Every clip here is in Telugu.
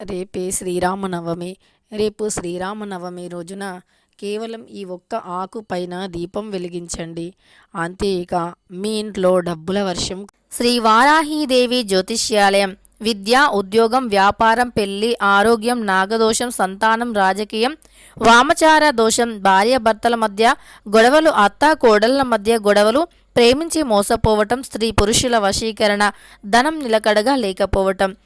రేపే శ్రీరామనవమి. రేపు శ్రీరామనవమి రోజున కేవలం ఈ ఒక్క ఆకు పైన దీపం వెలిగించండి. అంతే మీ ఇంట్లో డబ్బుల వర్షం శ్రీ వారాహీదేవి జ్యోతిష్యాలయం విద్య ఉద్యోగం వ్యాపారం పెళ్ళి ఆరోగ్యం నాగదోషం సంతానం రాజకీయం వామచార దోషం భార్యాభర్తల మధ్య గొడవలు అత్త కోడళ్ళ మధ్య గొడవలు ప్రేమించి మోసపోవటం స్త్రీ పురుషుల వశీకరణ ధనం నిలకడగా లేకపోవటం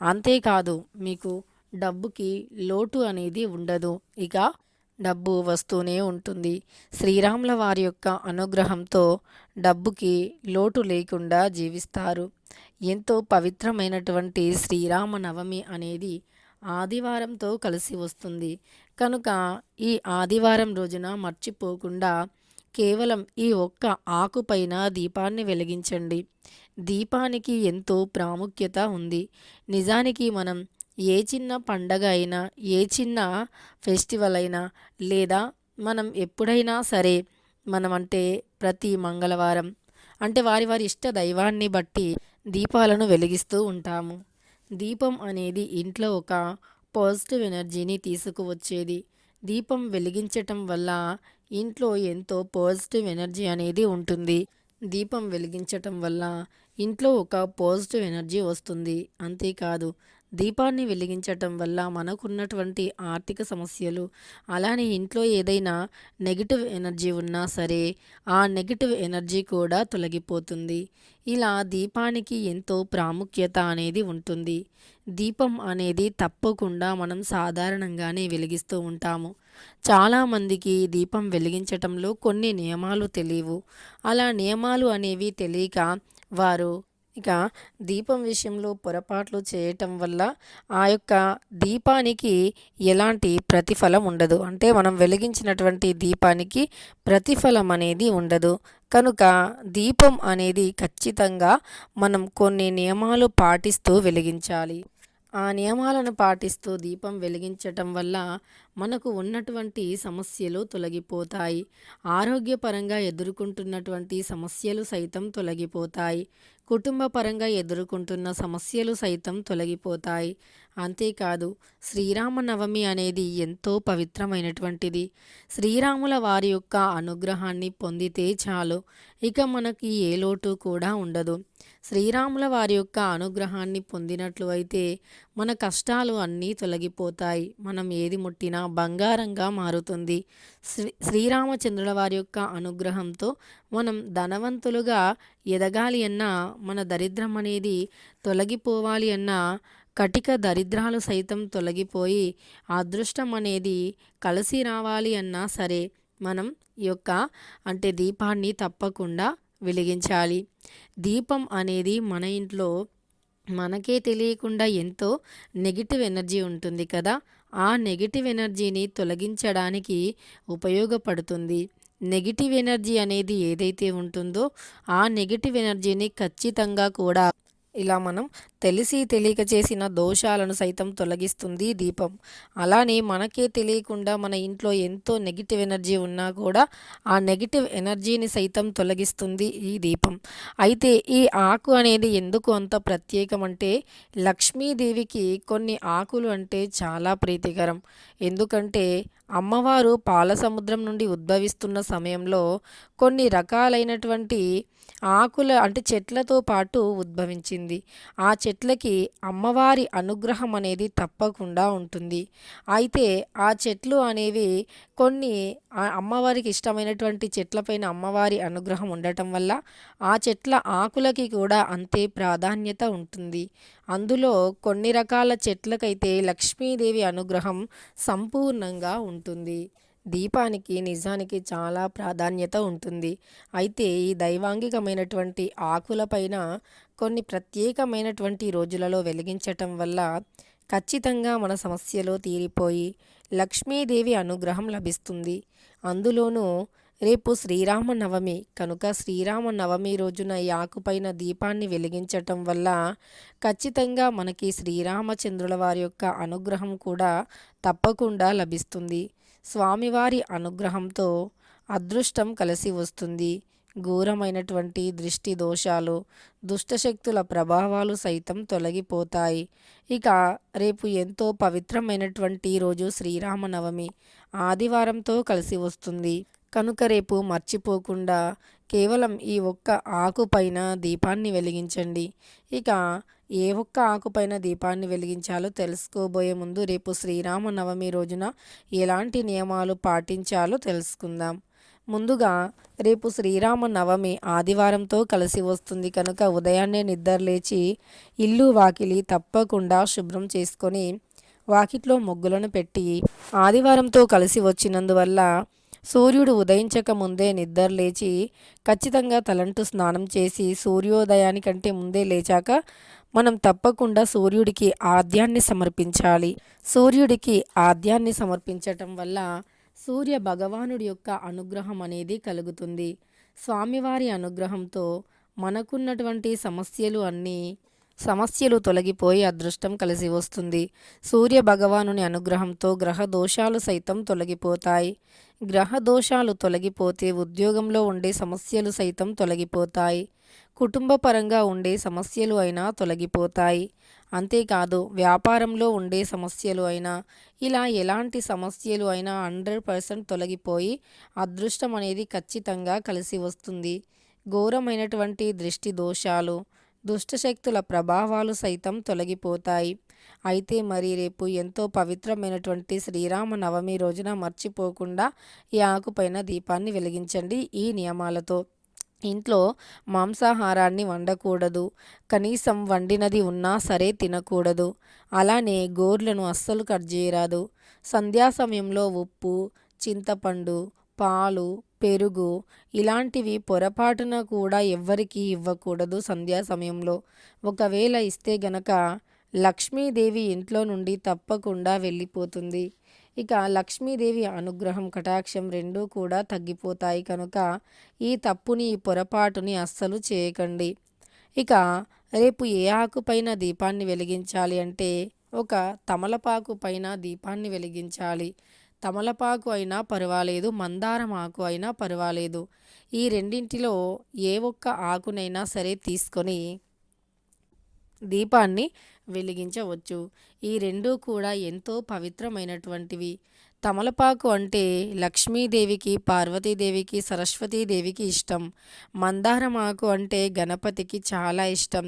అంతేకాదు మీకు డబ్బుకి లోటు అనేది ఉండదు. ఇక డబ్బు వస్తూనే ఉంటుంది. శ్రీరాముల వారి యొక్క అనుగ్రహంతో డబ్బుకి లోటు లేకుండా జీవిస్తారు. ఎంతో పవిత్రమైనటువంటి శ్రీరామ నవమి అనేది ఆదివారంతో కలిసి వస్తుంది. కనుక ఈ ఆదివారం రోజున మర్చిపోకుండా కేవలం ఈ ఒక్క ఆకుపైన దీపాన్ని వెలిగించండి. దీపానికి ఎంతో ప్రాముఖ్యత ఉంది. నిజానికి మనం ఏ చిన్న పండగ అయినా ఏ చిన్న ఫెస్టివల్ అయినా లేదా మనం ఎప్పుడైనా సరే మనం అంటే ప్రతి మంగళవారం అంటే వారి వారి ఇష్ట దైవాన్ని బట్టి దీపాలను వెలిగిస్తూ ఉంటాము. దీపం అనేది ఇంట్లో ఒక పాజిటివ్ ఎనర్జీని తీసుకువచ్చేది. దీపం వెలిగించటం వల్ల ఇంట్లో ఎంతో పాజిటివ్ ఎనర్జీ అనేది ఉంటుంది. దీపం వెలిగించటం వల్ల ఇంట్లో ఒక పాజిటివ్ ఎనర్జీ వస్తుంది. అంతేకాదు దీపాన్ని వెలిగించటం వల్ల మనకున్నటువంటి ఆర్థిక సమస్యలు అలానే ఇంట్లో ఏదైనా నెగిటివ్ ఎనర్జీ ఉన్నా సరే ఆ నెగిటివ్ ఎనర్జీ కూడా తొలగిపోతుంది. ఇలా దీపానికి ఎంతో ప్రాముఖ్యత అనేది ఉంటుంది. దీపం అనేది తప్పకుండా మనం సాధారణంగానే వెలిగిస్తూ ఉంటాము. చాలామందికి దీపం వెలిగించటంలో కొన్ని నియమాలు తెలియవు. అలా నియమాలు అనేవి తెలియక వారు ఇక దీపం విషయంలో పొరపాట్లు చేయటం వల్ల ఆ యొక్క దీపానికి ఎలాంటి ప్రతిఫలం ఉండదు. అంటే మనం వెలిగించినటువంటి దీపానికి ప్రతిఫలం అనేది ఉండదు. కనుక దీపం అనేది ఖచ్చితంగా మనం కొన్ని నియమాలు పాటిస్తూ వెలిగించాలి. ఆ నియమాలను పాటిస్తూ దీపం వెలిగించటం వల్ల మనకు ఉన్నటువంటి సమస్యలు తొలగిపోతాయి. ఆరోగ్యపరంగా ఎదుర్కొంటున్నటువంటి సమస్యలు సైతం తొలగిపోతాయి. కుటుంబ పరంగా ఎదుర్కొంటున్న సమస్యలు సైతం తొలగిపోతాయి. అంతేకాదు శ్రీరామనవమి అనేది ఎంతో పవిత్రమైనటువంటిది. శ్రీరాముల వారి యొక్క అనుగ్రహాన్ని పొందితే చాలు. ఇక మనకి ఏ లోటు కూడా ఉండదు. శ్రీరాముల వారి యొక్క అనుగ్రహాన్ని పొందినట్లు అయితే మన కష్టాలు అన్నీ తొలగిపోతాయి. మనం ఏది ముట్టినా బంగారంగా మారుతుంది. శ్రీ శ్రీరామచంద్రుల వారి యొక్క అనుగ్రహంతో మనం ధనవంతులుగా ఎదగాలి అన్నా మన దరిద్రం అనేది తొలగిపోవాలి అన్నా కటిక దరిద్రాలు సైతం తొలగిపోయి అదృష్టం అనేది కలిసి రావాలి అన్నా సరే మనం ఈ యొక్క అంటే దీపాన్ని తప్పకుండా వెలిగించాలి. దీపం అనేది మన ఇంట్లో మనకే తెలియకుండా ఎంతో నెగిటివ్ ఎనర్జీ ఉంటుంది కదా. ఆ నెగిటివ్ ఎనర్జీని తొలగించడానికి ఉపయోగపడుతుంది. నెగిటివ్ ఎనర్జీ అనేది ఏదైతే ఉంటుందో ఆ నెగిటివ్ ఎనర్జీని ఖచ్చితంగా కూడా ఇలా మనం తెలిసి తెలియక చేసిన దోషాలను సైతం తొలగిస్తుంది దీపం. అలానే మనకే తెలియకుండా మన ఇంట్లో ఎంతో నెగిటివ్ ఎనర్జీ ఉన్నా కూడా ఆ నెగిటివ్ ఎనర్జీని సైతం తొలగిస్తుంది ఈ దీపం. అయితే ఈ ఆకు అనేది ఎందుకు అంత ప్రత్యేకం అంటే లక్ష్మీదేవికి కొన్ని ఆకులు అంటే చాలా ప్రీతికరం. ఎందుకంటే అమ్మవారు పాల సముద్రం నుండి ఉద్భవిస్తున్న సమయంలో కొన్ని రకాలైనటువంటి ఆకుల అంటే చెట్లతో పాటు ఉద్భవించింది. ఆ చెట్లకి అమ్మవారి అనుగ్రహం అనేది తప్పకుండా ఉంటుంది. అయితే ఆ చెట్లు అనేవి కొన్ని అమ్మవారికి ఇష్టమైనటువంటి చెట్లపైన అమ్మవారి అనుగ్రహం ఉండటం వల్ల ఆ చెట్ల ఆకులకి కూడా అంతే ప్రాధాన్యత ఉంటుంది. అందులో కొన్ని రకాల చెట్లకైతే లక్ష్మీదేవి అనుగ్రహం సంపూర్ణంగా ఉంటుంది. దీపానికి నిజానికి చాలా ప్రాధాన్యత ఉంటుంది. అయితే ఈ దైవాంగికమైనటువంటి ఆకులపైన కొన్ని ప్రత్యేకమైనటువంటి రోజులలో వెలిగించటం వల్ల ఖచ్చితంగా మన సమస్యలు తీరిపోయి లక్ష్మీదేవి అనుగ్రహం లభిస్తుంది. అందులోనూ రేపు శ్రీరామనవమి. కనుక శ్రీరామనవమి రోజున ఈ ఆకుపైన దీపాన్ని వెలిగించటం వల్ల ఖచ్చితంగా మనకి శ్రీరామచంద్రుల వారి యొక్క అనుగ్రహం కూడా తప్పకుండా లభిస్తుంది. స్వామివారి అనుగ్రహంతో అదృష్టం కలిసి వస్తుంది. ఘోరమైనటువంటి దృష్టి దోషాలు దుష్టశక్తుల ప్రభావాలు సైతం తొలగిపోతాయి. ఇక రేపు ఎంతో పవిత్రమైనటువంటి రోజు శ్రీరామనవమి ఆదివారంతో కలిసి వస్తుంది. కనుక రేపు మర్చిపోకుండా కేవలం ఈ ఒక్క ఆకుపైన దీపాన్ని వెలిగించండి. ఇక ఏ ఒక్క ఆకుపైన దీపాన్ని వెలిగించాలో తెలుసుకోబోయే ముందు రేపు శ్రీరామ నవమి రోజున ఎలాంటి నియమాలు పాటించాలో తెలుసుకుందాం. ముందుగా రేపు శ్రీరామ నవమి ఆదివారంతో కలిసి వస్తుంది కనుక ఉదయాన్నే నిద్రలేచి ఇల్లు వాకిలి తప్పకుండా శుభ్రం చేసుకొని వాకిట్లో ముగ్గులను పెట్టి ఆదివారంతో కలిసి వచ్చినందువల్ల సూర్యుడు ఉదయించక ముందే నిద్ర లేచి ఖచ్చితంగా తలంటు స్నానం చేసి సూర్యోదయానికంటే ముందే లేచాక మనం తప్పకుండా సూర్యుడికి ఆద్యాన్ని సమర్పించాలి. సూర్యుడికి ఆద్యాన్ని సమర్పించటం వల్ల సూర్య భగవానుడి యొక్క అనుగ్రహం అనేది కలుగుతుంది. స్వామివారి అనుగ్రహంతో మనకున్నటువంటి సమస్యలు అన్నీ సమస్యలు తొలగిపోయి అదృష్టం కలిసి వస్తుంది. సూర్య భగవానుని అనుగ్రహంతో గ్రహ దోషాలు సైతం తొలగిపోతాయి. గ్రహ దోషాలు తొలగిపోతే ఉద్యోగంలో ఉండే సమస్యలు సైతం తొలగిపోతాయి. కుటుంబపరంగా ఉండే సమస్యలు అయినా తొలగిపోతాయి. అంతేకాదు వ్యాపారంలో ఉండే సమస్యలు అయినా ఇలా ఎలాంటి సమస్యలు అయినా హండ్రెడ్ పర్సెంట్ తొలగిపోయి అదృష్టం అనేది ఖచ్చితంగా కలిసి వస్తుంది. ఘోరమైనటువంటి దృష్టి దోషాలు దుష్టశక్తుల ప్రభావాలు సైతం తొలగిపోతాయి. అయితే మరి రేపు ఎంతో పవిత్రమైనటువంటి శ్రీరామ నవమి రోజున మర్చిపోకుండా ఈ ఆకుపైన దీపాన్ని వెలిగించండి ఈ నియమాలతో. ఇంట్లో మాంసాహారాన్ని వండకూడదు. కనీసం వండినది ఉన్నా సరే తినకూడదు. అలానే గోర్లను అస్సలు కట్ చేయరాదు. సంధ్యా సమయంలో ఉప్పు చింతపండు పాలు పెరుగు ఇలాంటివి పొరపాటున కూడా ఎవ్వరికీ ఇవ్వకూడదు సంధ్యా సమయంలో. ఒకవేళ ఇస్తే గనక లక్ష్మీదేవి ఇంట్లో నుండి తప్పకుండా వెళ్ళిపోతుంది. ఇక లక్ష్మీదేవి అనుగ్రహం కటాక్షం రెండూ కూడా తగ్గిపోతాయి కనుక ఈ తప్పుని ఈ పొరపాటుని అస్సలు చేయకండి. ఇక రేపు ఏ ఆకుపైన దీపాన్ని వెలిగించాలి అంటే ఒక తమలపాకు పైన దీపాన్ని వెలిగించాలి. తమలపాకు అయినా పర్వాలేదు మందారం ఆకు అయినా పర్వాలేదు. ఈ రెండింటిలో ఏ ఒక్క ఆకునైనా సరే తీసుకొని దీపాన్ని వెలిగించవచ్చు. ఈ రెండూ కూడా ఎంతో పవిత్రమైనటువంటివి. తమలపాకు అంటే లక్ష్మీదేవికి పార్వతీదేవికి సరస్వతీదేవికి ఇష్టం. మందారమాకు అంటే గణపతికి చాలా ఇష్టం.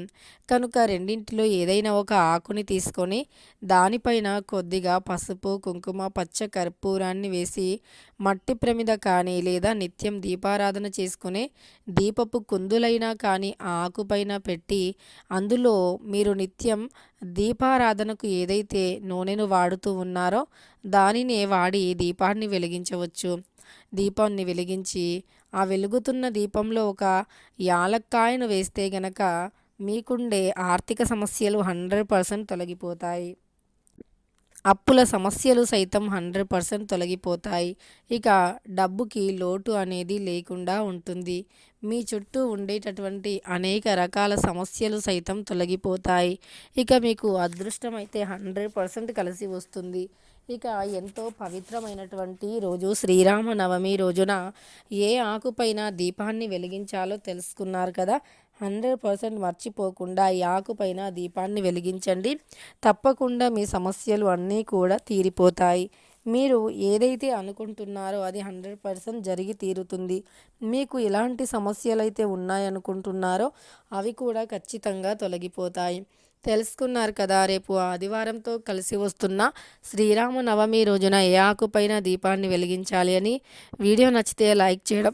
కనుక రెండింటిలో ఏదైనా ఒక ఆకుని తీసుకొని దానిపైన కొద్దిగా పసుపు కుంకుమ పచ్చ కర్పూరాన్ని వేసి మట్టి ప్రమిద కానీ లేదా నిత్యం దీపారాధన చేసుకునే దీపపు కుందులైనా కానీ ఆ ఆకుపైన పెట్టి అందులో మీరు నిత్యం దీపారాధనకు ఏదైతే నూనెను వాడుతూ ఉన్నారో దానినే వాడి దీపాన్ని వెలిగించవచ్చు. దీపాన్ని వెలిగించి ఆ వెలుగుతున్న దీపంలో ఒక యాలక్కాయను వేస్తే గనక మీకుండే ఆర్థిక సమస్యలు హండ్రెడ్ పర్సెంట్ తొలగిపోతాయి. అప్పుల సమస్యలు సైతం హండ్రెడ్ పర్సెంట్ తొలగిపోతాయి. ఇక డబ్బుకి లోటు అనేది లేకుండా ఉంటుంది. మీ చుట్టూ ఉండేటటువంటి అనేక రకాల సమస్యలు సైతం తొలగిపోతాయి. ఇక మీకు అదృష్టం అయితే హండ్రెడ్ పర్సెంట్ కలిసి వస్తుంది. ఇక ఎంతో పవిత్రమైనటువంటి రోజు శ్రీరామ నవమి రోజున ఏ ఆకుపైన దీపాన్ని వెలిగించాలో తెలుసుకున్నారు కదా? హండ్రెడ్ పర్సెంట్ మర్చిపోకుండా ఈ ఆకుపైన దీపాన్ని వెలిగించండి. తప్పకుండా మీ సమస్యలు అన్నీ కూడా తీరిపోతాయి. మీరు ఏదైతే అనుకుంటున్నారో అది హండ్రెడ్ పర్సెంట్ జరిగి తీరుతుంది. మీకు ఎలాంటి సమస్యలు అయితే ఉన్నాయనుకుంటున్నారో అవి కూడా ఖచ్చితంగా తొలగిపోతాయి. తెలుసుకున్నారు కదా రేపు ఆదివారంతో కలిసి వస్తున్న శ్రీరామనవమి రోజున ఏ ఆకుపైన దీపాన్ని వెలిగించాలి అని. వీడియో నచ్చితే లైక్ చేయడం